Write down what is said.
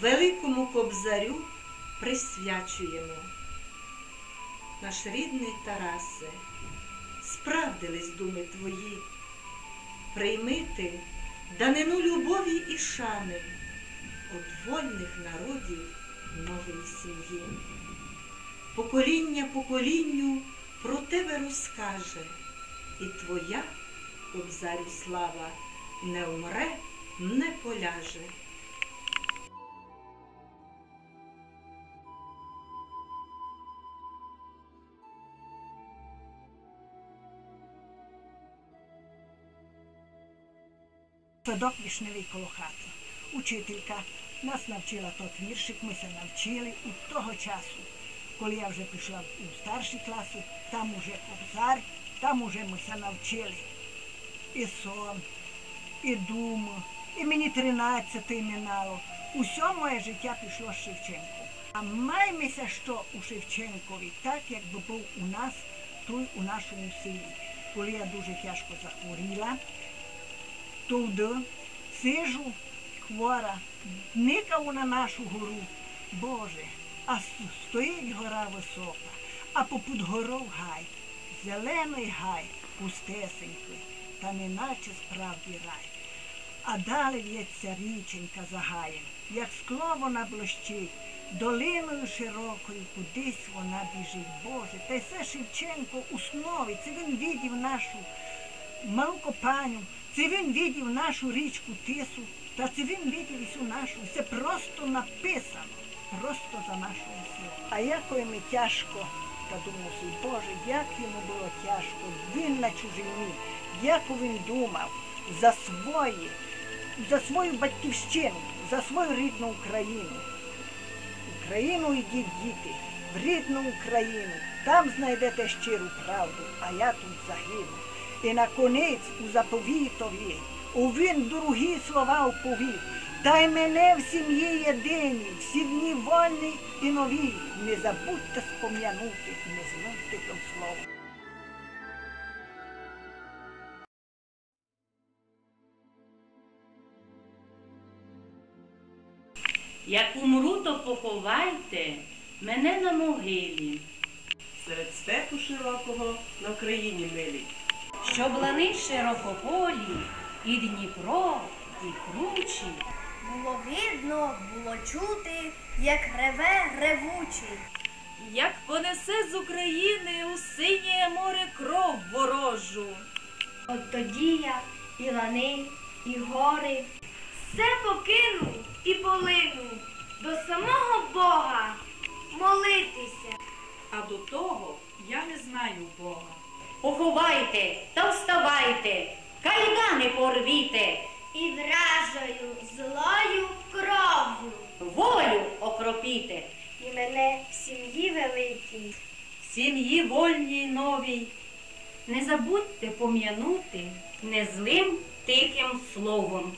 великому кобзарю присвячуємо. Наш рідний Тарасе, справдились думи твої, прийми ти данину любові і шани от вольних народів нової сім'ї. Покоління поколінню про тебе розкаже, і твоя, кобзарю слава, не умре, не поляже. Садок вишневий коло хати. Учителька нас навчила тот віршик, ми се навчили і того часу, коли я вже пішла у старші класи, там уже кобзар, там уже ми се навчили. І сон, і думу, і мені 13 минало. Усьо моє життя пішло з Шевченко. А маймося, що у Шевченкові, так якби був у нас, той у нашому селі. Коли я дуже тяжко захворіла, туди, сижу хвора, никав на нашу гору. Боже, а стоїть гора висока, а попід горою гай, зелений гай, пустесенький, та неначе справді рай. А далі в'ється річенька за гаєм, як скло вона блищить, долиною широкою, кудись вона біжить. Боже, та й це Шевченко у снові, це він видів нашу малу копаню, це він видів нашу річку Тису, та це він видів всю нашу. Це просто написано, просто за нашу силу. А як йому тяжко, та думав собі, Боже, як йому було тяжко, він на чужині, як він думав за свої, за свою батьківщину, за свою рідну Україну. Україну йдіть, діти, в рідну Україну, там знайдете щиру правду, а я тут загину. І наконець у заповітові, у він другі слова оповів. Та й мене в сім'ї єдині, всі дні вольні і нові. Не забудьте спом'янути, не злуйте то слово. Як умру, то поховайте мене на могилі. серед степу широкого на країні милій. Щоб лани широкополі, і Дніпро, і кручі. Було видно, було чути, як реве ревучий. Як понесе з України у синє море кров ворожу. От тоді я і лани, і гори. Все покину і полину до самого Бога молитися. А до того я не знаю Бога. Поховайте та вставайте, кайдани порвіте, І вражою злою кров'ю. волю окропіте. І мене в сім'ї великій. Сім'ї вольній новій. Не забудьте пом'янути незлим тихим словом.